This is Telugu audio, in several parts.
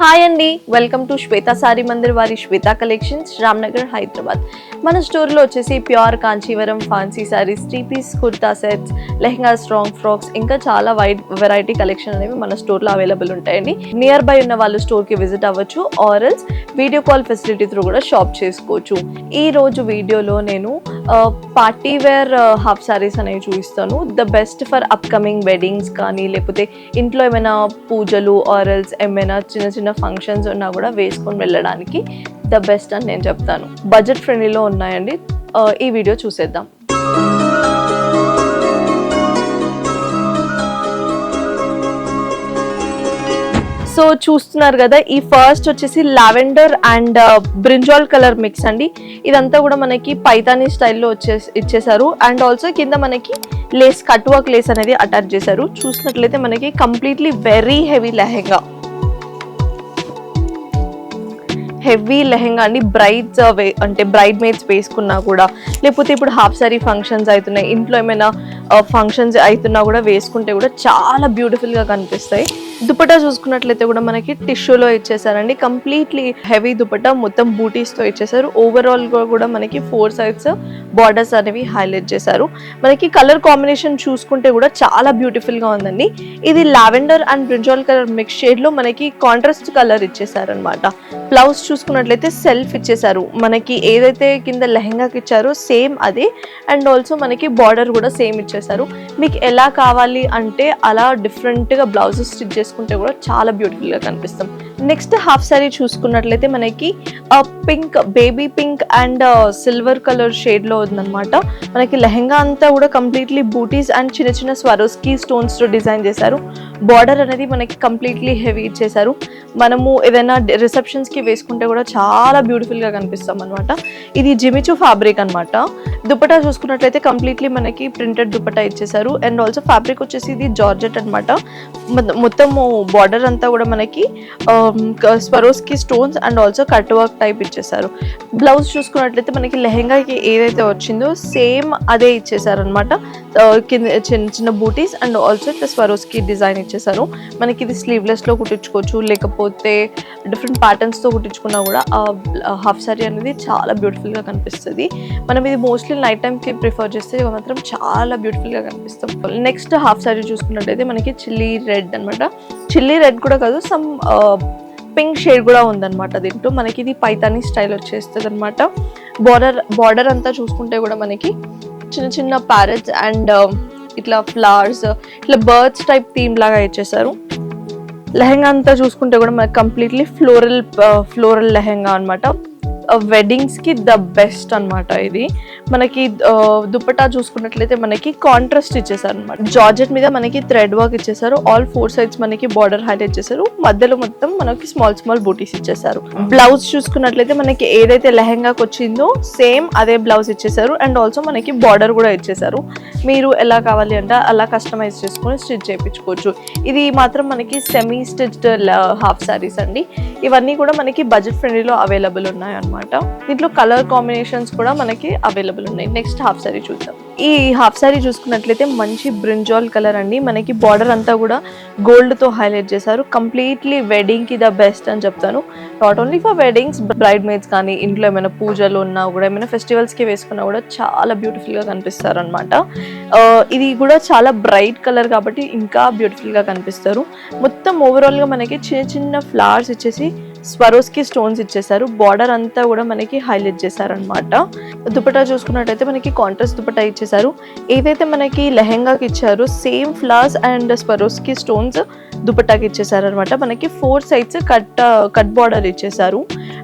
హాయ్ అండి. Welcome to Shweta sorry Mandir వారి శ్వేత కలెక్షన్స్ రామ్నగర్ హైదరాబాద్. మన స్టోర్లో వచ్చేసి pure Kanchivaram fancy saris three piece kurta sets lehenga strong frocks ఇంకా చాలా వైడ్ వెరైటీ కలెక్షన్ అనేవి మన స్టోర్లో అవైలబుల్ ఉంటాయండి. నియర్ బై ఉన్న వాళ్ళు స్టోర్కి విజిట్ అవ్వచ్చు or else video call facility through కూడా షాప్ చేసుకోవచ్చు. ఈ రోజు వీడియోలో నేను పార్టీ వేర్ హాఫ్ సారీస్ అనేవి చూపిస్తాను. The best for upcoming weddings కానీ లేకపోతే ఇంట్లో ఏమైనా పూజలు ఆరల్స్ ఏమైనా చిన్న చిన్న ఫంక్షన్స్ ఉన్నా కూడా వేసుకొని వెళ్ళడానికి ద బెస్ట్ అని నేను చెప్తాను. బడ్జెట్ ఫ్రెండ్లీలో ఉన్నాయండి. ఈ వీడియో చూసేద్దాం. సో చూస్తున్నారు కదా ఈ ఫస్ట్ వచ్చేసి lavender and brinjal colour mix అండి. ఇదంతా కూడా మనకి పైతానీ స్టైల్లో వచ్చే ఇచ్చేసారు అండ్ ఆల్సో కింద మనకి లేస్ కట్ వర్క్ లేస్ అనేది అటాచ్ చేశారు. చూసినట్లయితే మనకి completely very heavy lehenga. Heavy lehenga అండి బ్రైడ్స్ అంటే బ్రైడ్ మేడ్స్ వేసుకున్నా కూడా లేకపోతే ఇప్పుడు హాఫ్ సారీ ఫంక్షన్స్ అవుతున్నాయి ఇంట్లో ఏమైనా ఫంక్షన్స్ అవుతున్నా కూడా వేసుకుంటే కూడా చాలా బ్యూటిఫుల్గా కనిపిస్తాయి. దుపట్టా చూసుకున్నట్లయితే కూడా మనకి టిష్యూలో ఇచ్చేసారండి. కంప్లీట్లీ హెవీ దుపట్టా మొత్తం బూటీస్తో ఇచ్చేసారు. ఓవరాల్గా కూడా మనకి ఫోర్ సైడ్స్ బార్డర్స్ అనేవి హైలైట్ చేశారు. మనకి కలర్ కాంబినేషన్ చూసుకుంటే కూడా చాలా బ్యూటిఫుల్గా ఉందండి. ఇది lavender and brinjal colour mix షేడ్లో మనకి కాంట్రాస్ట్ కలర్ ఇచ్చేసారనమాట బ్లౌజ్ చూసుకున్నట్లయితే సెల్ఫ్ ఇచ్చేసారు. మనకి ఏదైతే కింద లెహెంగాకి ఇచ్చారో సేమ్ అదే. అండ్ ఆల్సో మనకి బార్డర్ కూడా సేమ్ ఇచ్చేసారు. మీకు ఎలా కావాలి అంటే అలా డిఫరెంట్గా బ్లౌజెస్ స్టిచ్ చేసుకుంటే కూడా చాలా బ్యూటిఫుల్గా కనిపిస్తాం. నెక్స్ట్ హాఫ్ సారీ చూసుకున్నట్లయితే మనకి pink baby pink and silver colour షేడ్లో ఉందన్నమాట. మనకి లెహంగా అంతా కూడా కంప్లీట్లీ బూటీస్ అండ్ చిన్న చిన్న స్వరోస్కి స్టోన్స్తో డిజైన్ చేశారు. బార్డర్ అనేది మనకి కంప్లీట్లీ హెవీ ఇచ్చేసారు మనము ఏదైనా రిసెప్షన్స్కి వేసుకుంటే కూడా చాలా బ్యూటిఫుల్గా కనిపిస్తాం అనమాట ఇది జిమిచు ఫ్యాబ్రిక్ అనమాట దుపటా చూసుకున్నట్లయితే కంప్లీట్లీ మనకి ప్రింటెడ్ దుపటా ఇచ్చేసారు అండ్ ఆల్సో ఫ్యాబ్రిక్ వచ్చేసి ఇది జార్జెట్ అనమాట మొత్తము బార్డర్ అంతా కూడా మనకి Swarovski stones and also cut work type ఇచ్చేసారు. బ్లౌజ్ చూసుకున్నట్లయితే మనకి లెహెంగాకి ఏదైతే వచ్చిందో సేమ్ అదే ఇచ్చేసారు అనమాట uh, కింద చిన్న చిన్న బూటీస్ అండ్ ఆల్సో ఇట్లా స్వరోస్కి డిజైన్ ఇచ్చేసారు. మనకి ఇది స్లీవ్లెస్లో కుట్టించుకోవచ్చు లేకపోతే డిఫరెంట్ ప్యాటర్న్స్తో కుట్టించుకున్నా కూడా హాఫ్ సారీ అనేది చాలా బ్యూటిఫుల్గా కనిపిస్తుంది. మనం ఇది మోస్ట్లీ నైట్ టైంకి ప్రిఫర్ చేస్తే మాత్రం చాలా బ్యూటిఫుల్గా కనిపిస్తాం నెక్స్ట్ హాఫ్ సారీ చూసుకున్నట్టయితే మనకి చిల్లీ రెడ్ అనమాట చిల్లీ రెడ్ కూడా కాదు సమ్ పింక్ షేడ్ కూడా ఉందన్నమాట దీంట్లో మనకి ఇది పైతానీ స్టైల్ వచ్చేస్తుంది అనమాట బార్డర్ బార్డర్ అంతా చూసుకుంటే కూడా మనకి చిన్న చిన్న ప్యారెట్స్ అండ్ uh, ఇట్లా ఫ్లవర్స్ ఇట్లా బర్డ్స్ టైప్ థీమ్ లాగా ఇచ్చేసారు లెహెంగా అంతా చూసుకుంటే కూడా మనకి కంప్లీట్లీ ఫ్లోరల్ ఫ్లోరల్ లెహెంగా అనమాట వెడ్డింగ్స్కి ద బెస్ట్ అన్నమాట ఇది. మనకి ఆ, దుపట్టా చూసుకున్నట్లయితే మనకి కాంట్రాస్ట్ ఇచ్చేసారు అనమాట జార్జెట్ మీద మనకి థ్రెడ్ వర్క్ ఇచ్చేసారు. ఆల్ ఫోర్ సైడ్స్ మనకి బార్డర్ హైలైట్ చేశారు మధ్యలో మొత్తం మనకి స్మాల్ స్మాల్ బూటీస్ ఇచ్చేసారు. బ్లౌజ్ చూసుకున్నట్లయితే మనకి ఏదైతే లెహంగాకి వచ్చిందో సేమ్ అదే బ్లౌజ్ ఇచ్చేసారు. అండ్ ఆల్సో మనకి బార్డర్ కూడా ఇచ్చేసారు. మీరు ఎలా కావాలి అంటే అలా కస్టమైజ్ చేసుకొని స్టిచ్ చేయించుకోవచ్చు. ఇది మాత్రం మనకి సెమీ స్టిచ్డ్ హాఫ్ సారీస్ అండి. ఇవన్నీ కూడా మనకి బడ్జెట్ ఫ్రెండ్లీలో అవైలబుల్ ఉన్నాయి అనమాట దీంట్లో కలర్ కాంబినేషన్స్ కూడా మనకి అవైలబుల్ ఉన్నాయి. నెక్స్ట్ హాఫ్ సారీ చూద్దాం. ఈ హాఫ్ సారీ చూసుకున్నట్లయితే మంచి బ్రింజాల్ కలర్ అండి. మనకి బార్డర్ అంతా కూడా గోల్డ్తో హైలైట్ చేశారు. కంప్లీట్లీ వెడ్డింగ్కి ద బెస్ట్ అని చెప్తాను. Not only for weddings bridesmaids కానీ ఇంట్లో ఏమైనా పూజలు ఉన్నా కూడా ఏమైనా ఫెస్టివల్స్కి వేసుకున్నా కూడా చాలా బ్యూటిఫుల్గా కనిపిస్తారు అనమాట ఇది కూడా చాలా బ్రైట్ కలర్ కాబట్టి ఇంకా బ్యూటిఫుల్గా కనిపిస్తారు. మొత్తం ఓవరాల్గా మనకి చిన్న చిన్న ఫ్లవర్స్ ఇచ్చేసి స్వరోస్కి స్టోన్స్ ఇచ్చేసారు బార్డర్ అంతా కూడా మనకి హైలైట్ చేశారనమాట దుపటా చూసుకున్నట్టయితే మనకి కాంట్రాస్ట్ దుపటా ఇచ్చేసారు ఏదైతే మనకి లెహెంగాకి ఇచ్చారో same flowers and Swarovski stones దుపట్టాకి ఇచ్చేసారు అనమాట మనకి four sides cut cut border ఇచ్చేసారు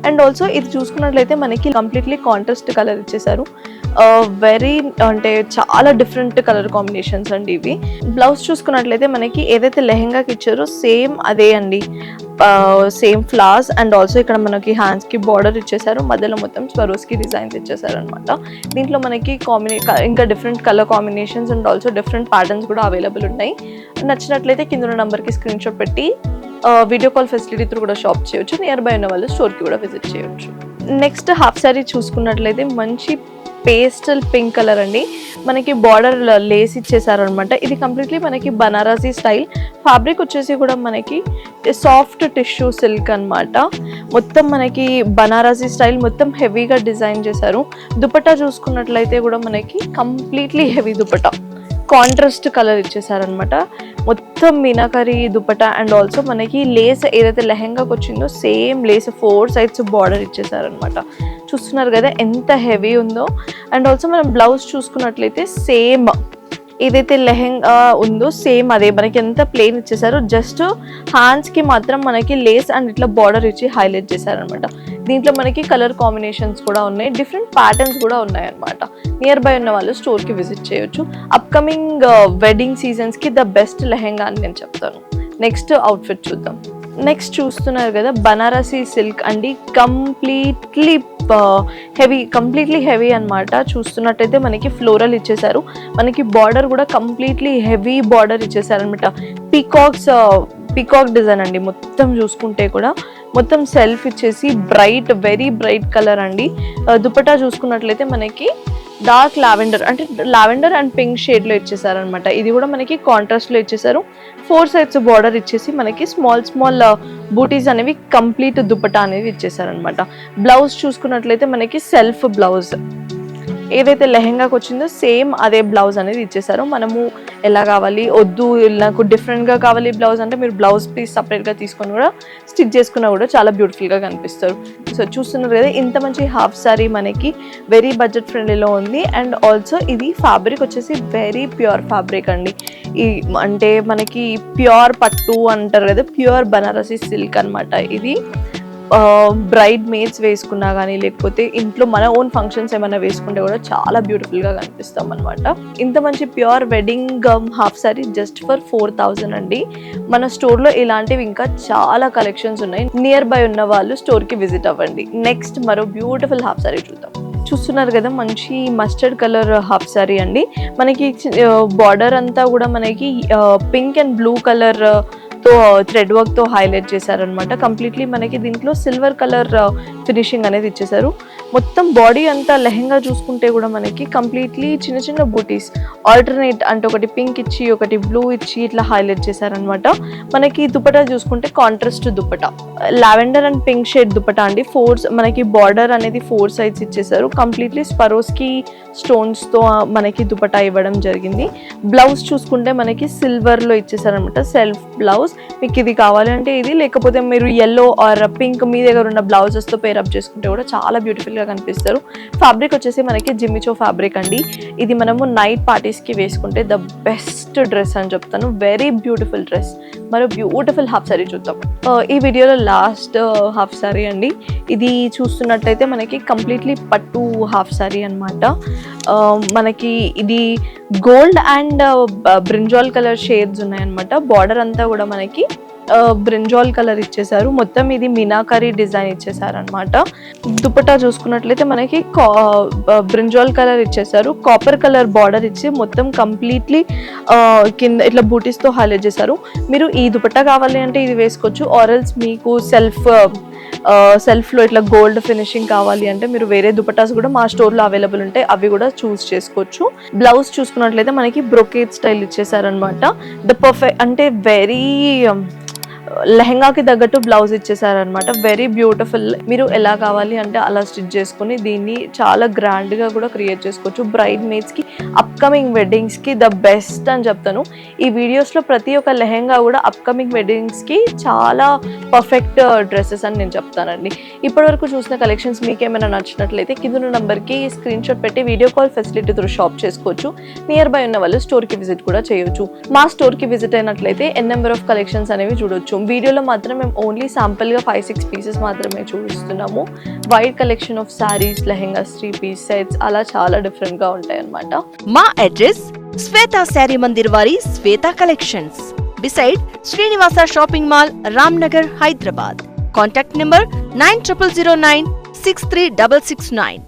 అండ్ ఆల్సో ఇది చూసుకున్నట్లయితే మనకి కంప్లీట్లీ కాంట్రాస్ట్ కలర్ ఇచ్చేసారు వెరీ అంటే చాలా డిఫరెంట్ కలర్ కాంబినేషన్స్ అండి ఇవి. బ్లౌజ్ చూసుకున్నట్లయితే మనకి ఏదైతే లెహెంగాకి ఇచ్చారో సేమ్ అదే అండి. సేమ్ ఫ్లవర్స్ అండ్ ఆల్సో ఇక్కడ మనకి హ్యాండ్స్కి బార్డర్ ఇచ్చేసారు. మధ్యలో మొత్తం స్వరోస్కి డిజైన్స్ ఇచ్చేసారు అనమాట దీంట్లో మనకి కాంబినే ఇంకా different colour combinations and also different patterns కూడా అవైలబుల్ ఉన్నాయి. నచ్చినట్లయితే కింద ఉన్న నంబర్కి స్క్రీన్ షాట్ పెట్టి వీడియో కాల్ ఫెసిలిటీ త్రూ కూడా షాప్ చేయొచ్చు. నియర్ బై ఉన్న వాళ్ళు స్టోర్కి కూడా విజిట్ చేయొచ్చు. నెక్స్ట్ హాఫ్ సారీ చూసుకున్నట్లయితే మంచి పేస్టల్ పింక్ కలర్ అండి. మనకి బార్డర్ లేస్ ఇచ్చేసారు అనమాట ఇది కంప్లీట్లీ మనకి బనారసీ స్టైల్. ఫ్యాబ్రిక్ వచ్చేసి కూడా మనకి సాఫ్ట్ టిష్యూ సిల్క్ అన్నమాట. మొత్తం మనకి బనారసీ స్టైల్ మొత్తం హెవీగా డిజైన్ చేశారు. దుపట్టా చూసుకున్నట్లయితే కూడా మనకి completely heavy dupatta. Contrast colour ఇచ్చేసారనమాట మొత్తం మీనాకరీ దుపట్టా అండ్ ఆల్సో మనకి లేస్ ఏదైతే లెహెంగాకి వచ్చిందో same lace four sides border ఇచ్చేసారనమాట చూస్తున్నారు కదా ఎంత హెవీ ఉందో. అండ్ ఆల్సో మనం బ్లౌజ్ చూసుకున్నట్లయితే సేమ్ ఏదైతే లెహెంగా ఉందో సేమ్ అదే. మనకి ఎంత ప్లేన్ ఇచ్చేసారో జస్ట్ హ్యాండ్స్కి మాత్రం మనకి లేస్ అండ్ ఇట్లా బార్డర్ ఇచ్చి హైలైట్ చేశారనమాట. దీంట్లో మనకి కలర్ కాంబినేషన్స్ కూడా ఉన్నాయి. డిఫరెంట్ ప్యాటర్న్స్ కూడా ఉన్నాయి అనమాట నియర్ బై ఉన్న వాళ్ళు స్టోర్కి విజిట్ చేయొచ్చు. అప్కమింగ్ వెడ్డింగ్ సీజన్స్కి ద బెస్ట్ లెహెంగా అని నేను చెప్తాను. నెక్స్ట్ అవుట్ఫిట్ చూద్దాం. నెక్స్ట్ చూస్తున్నారు కదా బనారసీ సిల్క్ అండి. కంప్లీట్లీ హెవీ కంప్లీట్లీ హెవీ అన్నమాట. చూస్తున్నట్టయితే మనకి ఫ్లోరల్ ఇచ్చేసారు మనకి బార్డర్ కూడా కంప్లీట్లీ హెవీ బార్డర్ ఇచ్చేసారనమాట పీకాక్స్ పీకాక్ డిజైన్ అండి. మొత్తం చూసుకుంటే కూడా మొత్తం సెల్ఫ్ ఇచ్చేసి బ్రైట్ వెరీ బ్రైట్ కలర్ అండి. దుపట్టా చూసుకున్నట్లయితే మనకి డార్క్ లావెండర్ అంటే లావెండర్ అండ్ పింక్ షేడ్లో ఇచ్చేసారనమాట ఇది కూడా మనకి కాంట్రాస్ట్లో ఇచ్చేసారు. ఫోర్ సైడ్స్ బార్డర్ ఇచ్చేసి మనకి స్మాల్ స్మాల్ బూటీస్ అనేవి కంప్లీట్ దుపట్టా అనేది ఇచ్చేసారనమాట బ్లౌజ్ చూసుకున్నట్లయితే మనకి సెల్ఫ్ బ్లౌజ్. ఏదైతే లెహెంగాకి వచ్చిందో సేమ్ అదే బ్లౌజ్ అనేది ఇచ్చేసారు మనము ఎలా కావాలి వద్దు నాకు డిఫరెంట్గా కావాలి బ్లౌజ్ అంటే మీరు బ్లౌజ్ పీస్ సపరేట్గా తీసుకొని కూడా స్టిచ్ చేసుకున్నా కూడా చాలా బ్యూటిఫుల్గా కనిపిస్తారు. సో చూస్తున్నారు కదా ఇంత మంచి హాఫ్ సారీ మనకి వెరీ బడ్జెట్ ఫ్రెండ్లీలో ఉంది. అండ్ ఆల్సో ఇది ఫ్యాబ్రిక్ వచ్చేసి వెరీ ప్యూర్ ఫ్యాబ్రిక్ అండి. ఈ అంటే మనకి ప్యూర్ పట్టు అంటారు కదా ప్యూర్ బనారసి సిల్క్ అనమాట ఇది. బ్రైడ్ మేడ్స్ వేసుకున్నా కానీ లేకపోతే ఇంట్లో మన ఓన్ ఫంక్షన్స్ ఏమైనా వేసుకుంటే కూడా చాలా బ్యూటిఫుల్గా కనిపిస్తాం అనమాట ఇంత మంచి pure wedding half sari just for four thousand అండి. మన స్టోర్లో ఇలాంటివి ఇంకా చాలా కలెక్షన్స్ ఉన్నాయి. నియర్ బై ఉన్న వాళ్ళు స్టోర్కి విజిట్ అవ్వండి. నెక్స్ట్ మరో బ్యూటిఫుల్ హాఫ్ సారీ చూద్దాం. చూస్తున్నారు కదా మంచి మస్టర్డ్ కలర్ హాఫ్ సారీ అండి. మనకి బార్డర్ అంతా కూడా మనకి pink and blue colour thread వర్క్తో హైలైట్ చేశారనమాట కంప్లీట్లీ మనకి దీంట్లో సిల్వర్ కలర్ ఫినిషింగ్ అనేది ఇచ్చేసారు మొత్తం బాడీ అంతా లెహెంగా చూసుకుంటే కూడా మనకి కంప్లీట్లీ చిన్న చిన్న బూటీస్ ఆల్టర్నేట్ అంటే ఒకటి పింక్ ఇచ్చి ఒకటి బ్లూ ఇచ్చి ఇట్లా హైలైట్ చేశారనమాట uh, మనకి దుపటా చూసుకుంటే contrast dupatta. Lavender and pink shade dupatta అండి. ఫోర్ మనకి బార్డర్ అనేది ఫోర్ సైడ్స్ ఇచ్చేసారు కంప్లీట్లీ స్పరోస్కి స్టోన్స్తో మనకి దుపట ఇవ్వడం జరిగింది. బ్లౌజ్ చూసుకుంటే మనకి సిల్వర్లో ఇచ్చేసారనమాట సెల్ఫ్ బ్లౌజ్ మీకు ఇది కావాలంటే ఇది లేకపోతే మీరు ఎల్లో ఆర్ పింక్ మీ దగ్గర ఉన్న బ్లౌజెస్తో పేరప్ చేసుకుంటే కూడా చాలా బ్యూటిఫుల్గా కనిపిస్తారు. ఫ్యాబ్రిక్ వచ్చేసి మనకి జిమ్మిచో ఫ్యాబ్రిక్ అండి. ఇది మనము నైట్ పార్టీస్కి వేసుకుంటే ద బెస్ట్ డ్రెస్ అని చెప్తాను. వెరీ బ్యూటిఫుల్ డ్రెస్ మరో బ్యూటిఫుల్ హాఫ్ సారీ చూద్దాం. Uh, ఈ వీడియోలో లాస్ట్ హాఫ్ సారీ అండి. ఇది చూస్తున్నట్టయితే మనకి కంప్లీట్లీ పట్టు హాఫ్ సారీ అనమాట మనకి ఇది gold and brinjal colour shades ఉన్నాయన్నమాట. బార్డర్ అంతా కూడా మనకి బ్రింజాల్ కలర్ ఇచ్చేసారు మొత్తం ఇది మినాకరీ డిజైన్ ఇచ్చేసారు అనమాట దుపట్టా చూసుకున్నట్లయితే మనకి బ్రింజాల్ కలర్ ఇచ్చేసారు కాపర్ కలర్ బార్డర్ ఇచ్చి మొత్తం కంప్లీట్లీ కింద ఇట్లా బూటీస్తో హైలైట్ చేశారు. మీరు ఈ దుపట్టా కావాలి అంటే ఇది వేసుకోవచ్చు. ఆరల్స్ మీకు సెల్ఫ్ సెల్ఫ్లో ఇట్లా గోల్డ్ ఫినిషింగ్ కావాలి అంటే మీరు వేరే దుపట్టాస్ కూడా మా స్టోర్లో అవైలబుల్ ఉంటాయి అవి కూడా చూస్ చేసుకోవచ్చు. బ్లౌజ్ చూసుకున్నట్లయితే మనకి బ్రొకేట్ స్టైల్ ఇచ్చేసారనమాట ద పర్ఫెక్ట్ అంటే వెరీ లెహంగాకి తగ్గట్టు బ్లౌజ్ ఇచ్చేసారనమాట వెరీ బ్యూటిఫుల్ మీరు ఎలా కావాలి అంటే అలా స్టిచ్ చేసుకుని దీన్ని చాలా గ్రాండ్గా కూడా క్రియేట్ చేసుకోవచ్చు. బ్రైడ్ మేడ్స్కి అప్కమింగ్ వెడ్డింగ్స్కి ద బెస్ట్ అని చెప్తాను. ఈ వీడియోస్లో ప్రతి ఒక్క లెహంగా కూడా అప్కమింగ్ వెడ్డింగ్స్కి చాలా పర్ఫెక్ట్ డ్రెస్సెస్ uh, అని నేను చెప్తానండి. ఇప్పటివరకు చూసిన కలెక్షన్స్ మీకు ఏమైనా నచ్చినట్లయితే కింద నెంబర్కి స్క్రీన్ షాట్ పెట్టి video call facility through shop చేసుకోవచ్చు. నియర్ బై ఉన్న వాళ్ళు స్టోర్కి విజిట్ కూడా చేయొచ్చు. మా స్టోర్కి విజిట్ అయినట్లయితే ఎన్ నెంబర్ ఆఫ్ కలెక్షన్స్ అనేవి చూడొచ్చు. వీడియోలో మాత్రం మేము ఓన్లీ శాంపుల్గా ఫైవ్ సిక్స్ పీసెస్ మాత్రమే చూపిస్తున్నాము. Wide collection of saris lehengas three piece sets అలా చాలా డిఫరెంట్గా ఉంటాయి అన్నమాట మా అడ్రస్ శ్వేత శారీ మందిర్ వారి Shweta collections beside Srinivasa shopping mall Ramnagar Hyderabad contact number nine triple zero nine six three double six nine